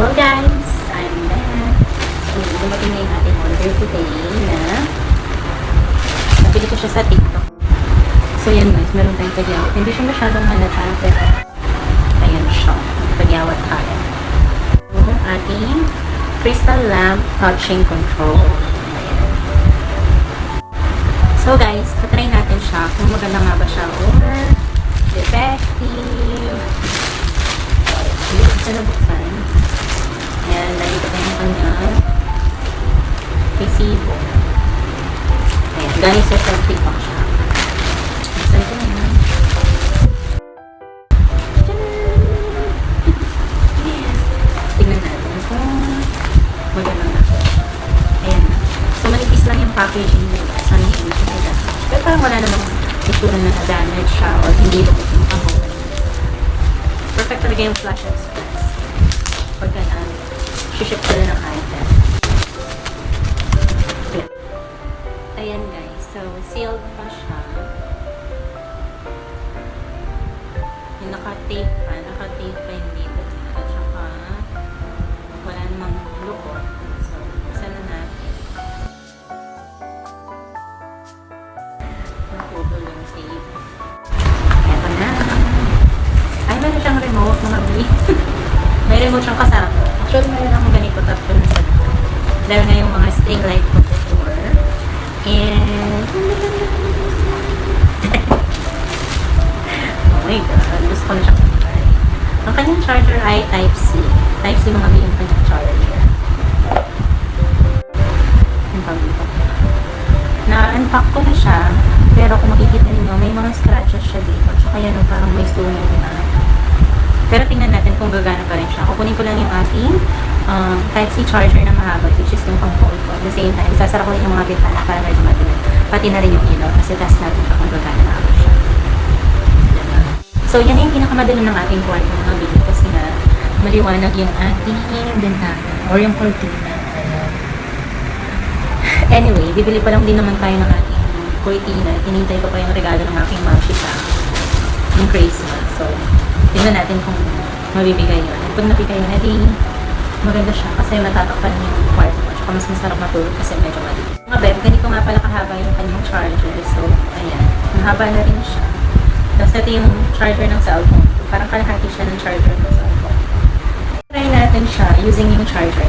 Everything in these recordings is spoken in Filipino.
Hello guys! I'm back. So, dumating na yung ating order today na nabili ko siya sa TikTok. So, yan guys, meron tayong tagyawat. Hindi siya masyadong halata, pero ayan siya. Tagyawat tayo. So, ating crystal lamp touching control. So guys, tatry natin siya kung maganda nga ba siya or effective. Hindi ko siya nabuksan. Ayan, nandito ko yung kanyang resibo. Ayan, galing sa sa TikTok siya. Buksan ko na yan. Ayan. Tingnan natin kung maganda nga. Ayan. So, manipis lang yung packaging nila. Sana hindi siya nila. Pero parang wala namang itsura na na-damage siya or hindi lupit yung kahon. Perfect talaga yung Flash Express. Pagka na, ship sila ng item. Ayan. Guys. So, sealed pa siya. Yung naka-tape pa. Naka-tape pa yung dito. At saka, wala namang lukot. So, buksan na natin. Naputol yung tape. Meron siyang remote, mga B. May remote siyang kasama. Actually, meron akong ganito tatlo na sa Dahil nga yung mga string light ko before. And... oh my god, gusto ko na siyang try. Ang kanyang charger ay Type-C. Type-C mga B yung kanyang charger. Na-unpack ko na siya, pero kung makikita niyo may mga scratches siya dito. Tsaka yan, parang may sunog na. Pero tingnan natin kung gagana pa rin siya. Kukunin ko lang yung ating um, Type-C charger na mahaba, which is yung pang fold ko. At the same time, isasara ko rin yung mga bintana para medyo matinig. Pati na rin yung ilaw, kasi test natin siya kung gagana na ako siya. So, yan na yung pinakamadali ng ating kwarto mga bili kasi na maliwanag yung ating bintana or yung cortina. Anyway, bibili pa lang din naman tayo ng ating cortina. Hinintay ko pa yung regalo ng aking mamsi sa yung Christmas. So, tingnan natin kung mabibigay yun. At pag nabigay yun, edi maganda siya kasi matatakpan yung kwarto ko. Tsaka mas masarap matulog kasi medyo maliit. Mga beb, ganito nga pala kahaba yung kanyang charger. So, ayan. Mahaba na rin siya. Tapos ito yung charger ng cellphone. Parang kalahati siya ng charger ng cellphone. Try natin siya using yung charger.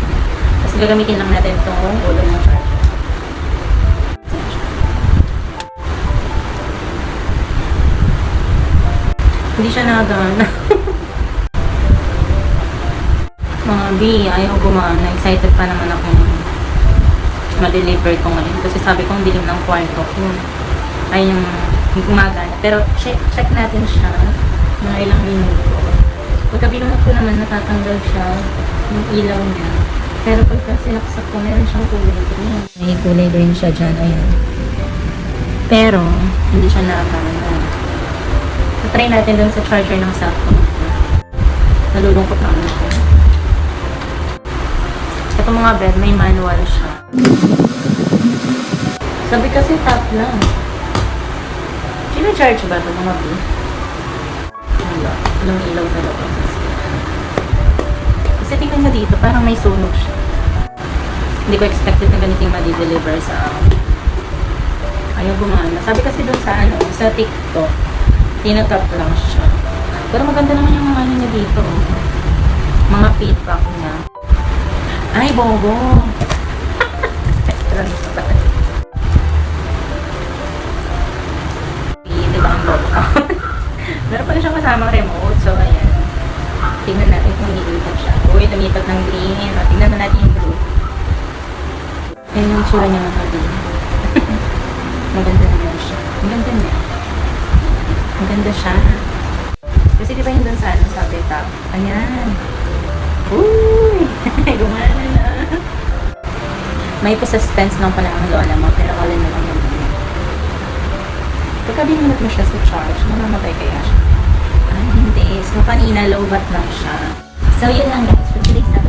Tapos gagamitin lang natin itong ulo ng charger. Hindi siya nagana. Mga B, ayaw gumana. Excited pa naman ako ma-deliver ko ngayon. Kasi sabi ko, ang dilim ng kwarto ko. Ay yung gumagana. Pero check, check natin siya mga ilang minuto. Pagka binunod ko naman, natatanggal siya yung ilaw niya. Pero pagka sinaksak ko, meron siyang kulay green. May kulay green siya dyan, ayan. Pero, hindi siya nakakana. Try natin dun sa charger ng cellphone. Nalulungkot na ako. Ito mga bed, may manual siya. Sabi kasi top lang. Sino-charge ba ito mga bed? Wala. Walang ilaw talaga. Kasi tingnan mo dito, parang may sunog siya. Hindi ko expected na ganito yung madi-deliver sa ayaw gumana. Sabi kasi doon sa ano, sa TikTok, tinatap lang siya. Pero maganda naman yung mga ano niya dito. oh. Mga feedback niya. Ay, bobo! Di ba ang bobo? Meron pala siyang kasamang remote. So, ayan. Tingnan natin kung nilipat siya. Uy, lumipat ng green. O, tingnan na natin yung blue. Ayan yung tsura niya mga green. Maganda naman siya. Maganda niya. Maganda siya. Kasi di ba yung dun sa ano, sabi top? Ayan. Uy! Gumana na. May pa-suspense lang pala ang lola mo, pero wala na lang yung Pagka binunod mo siya sa charge, mamamatay kaya siya. Ah, hindi. So, kanina, low bat lang siya. So, yun lang guys. For